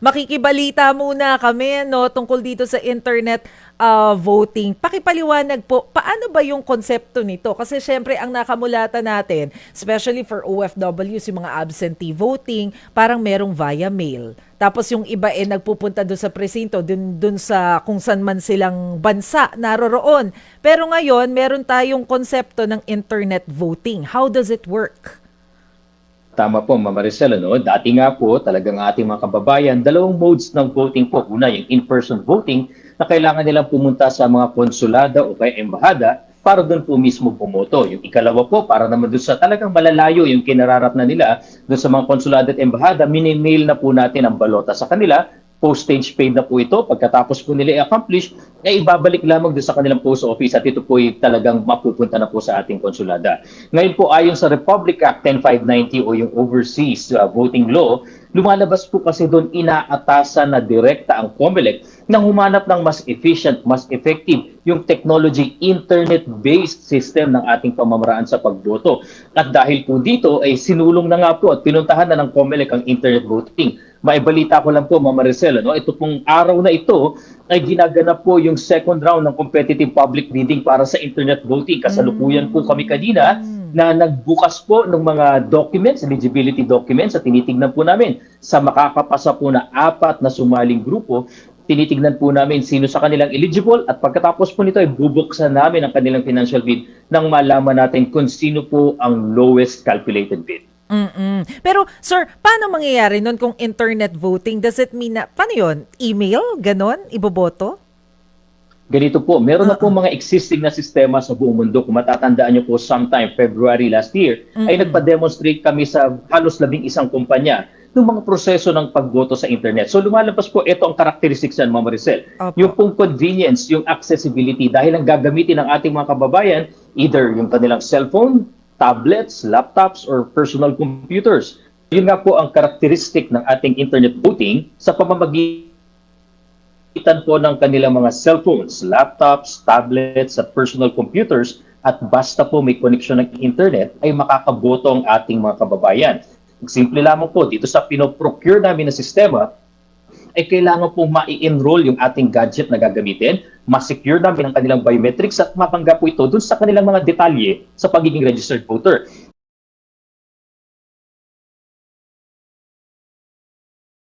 makikibalita muna kami no tungkol dito sa internet ah, voting. Pakipaliwanag po, paano ba yung konsepto nito? Kasi syempre ang nakamulatan natin, especially for OFWs, yung mga absentee voting, parang merong via mail. Tapos yung iba eh nagpupunta doon sa presinto, dun, dun sa kung saan man silang bansa naroroon. Pero ngayon, meron tayong konsepto ng internet voting. How does it work? Tama po, Mama Maricel, ano? Dati nga po, talagang ating mga kababayan, dalawang modes ng voting po. Una, yung in-person voting na kailangan nilang pumunta sa mga konsulada o kaya embahada para doon po mismo bumoto. Yung ikalawa po, para naman doon sa talagang malalayo yung kinararap na nila doon sa mga konsulada at embahada, mini-mail na po natin ang balota sa kanila postage paid na po ito. Pagkatapos po nila i-accomplish, ay ibabalik lamang doon sa kanilang post office at ito po ay talagang mapupunta na po sa ating konsulada. Ngayon po ayon sa Republic Act 10590 o yung Overseas uh, Voting Law, lumalabas po kasi doon inaatasan na direkta ang COMELEC na humanap ng mas efficient, mas effective yung technology internet-based system ng ating pamamaraan sa pagboto. At dahil po dito ay sinulong na nga po at pinuntahan na ng COMELEC ang internet voting. Maibalita ko lang po, Mama Maricel, no? ito pong araw na ito ay ginaganap po yung second round ng competitive public bidding para sa internet voting. Kasalukuyan po kami kanina na nagbukas po ng mga documents, eligibility documents, at tinitingnan po namin sa makakapasa po na apat na sumaling grupo, tinitingnan po namin sino sa kanilang eligible at pagkatapos po nito ay bubuksan namin ang kanilang financial bid nang malaman natin kung sino po ang lowest calculated bid. Mm-mm. Pero sir, paano mangyayari nun kung internet voting? Does it mean na, paano yun? Email? Ganon? Iboboto? Ganito po, meron na po mga existing na sistema sa buong mundo. Kung matatandaan nyo po sometime February last year, ay nagpa-demonstrate kami sa halos labing isang kumpanya ng mga proseso ng pagboto sa internet. So lumalabas po, ito ang characteristics yan, Mama Maricel. Opo. Yung pong convenience, yung accessibility, dahil ang gagamitin ng ating mga kababayan, either yung kanilang cellphone, tablets, laptops, or personal computers. Yun nga po ang characteristic ng ating internet voting sa pamamagitan po ng kanilang mga cellphones, laptops, tablets, at personal computers at basta po may connection ng internet ay makakaboto ang ating mga kababayan. Simple lamang po, dito sa pinoprocure namin na sistema, ay kailangan pong ma-enroll yung ating gadget na gagamitin, ma-secure namin ang kanilang biometrics at mapanggap po ito dun sa kanilang mga detalye sa pagiging registered voter.